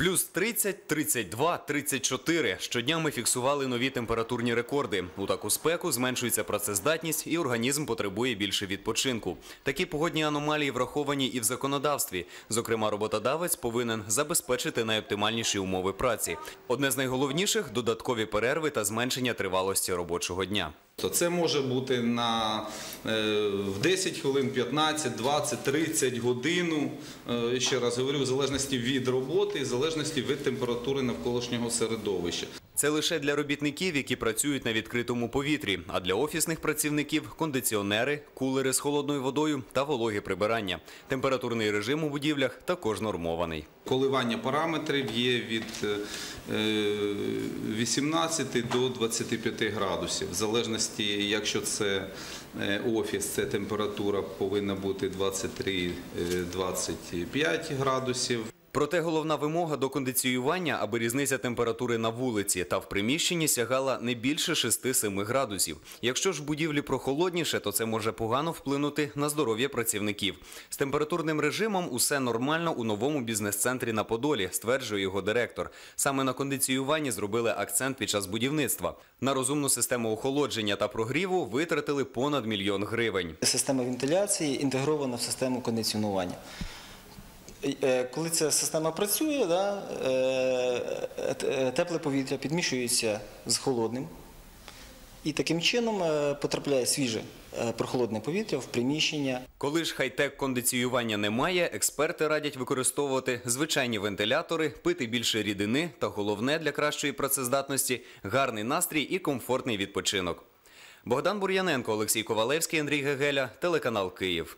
Плюс 30, 32, 34. Щодня ми фіксували нові температурні рекорди. У таку спеку зменшується працездатність і організм потребує більше відпочинку. Такі погодні аномалії враховані і в законодавстві. Зокрема, роботодавець повинен забезпечити найоптимальніші умови праці. Одне з найголовніших – додаткові перерви та зменшення тривалості робочого дня. То це може бути на е, в 10 хвилин, 15, 20, 30 годину. Е, Ще раз говорю, в залежності від роботи, і в залежності від температури навколишнього середовища. Це лише для робітників, які працюють на відкритому повітрі, а для офісних працівників – кондиціонери, кулери з холодною водою та вологе прибирання. Температурний режим у будівлях також нормований. Коливання параметрів є від е, 18 до 25 градусів. В залежності, якщо це е, офіс, це температура повинна бути 23-25 градусів. Проте головна вимога до кондиціювання, аби різниця температури на вулиці та в приміщенні сягала не більше 6-7 градусів. Якщо ж в будівлі прохолодніше, то це може погано вплинути на здоров'я працівників. З температурним режимом усе нормально у новому бізнес-центрі на Подолі, стверджує його директор. Саме на кондиціюванні зробили акцент під час будівництва. На розумну систему охолодження та прогріву витратили понад мільйон гривень. Система вентиляції інтегрована в систему кондиціонування. Е, Коли ця система працює, е, е, тепле повітря підмішується з холодним, і таким чином потрапляє свіже прохолодне повітря в приміщення. Коли ж хай-тек кондиціювання немає, експерти радять використовувати звичайні вентилятори, пити більше рідини та головне для кращої працездатності гарний настрій і комфортний відпочинок. Богдан Бур'яненко, Олексій Ковалевський, Андрій Гегеля, телеканал Київ.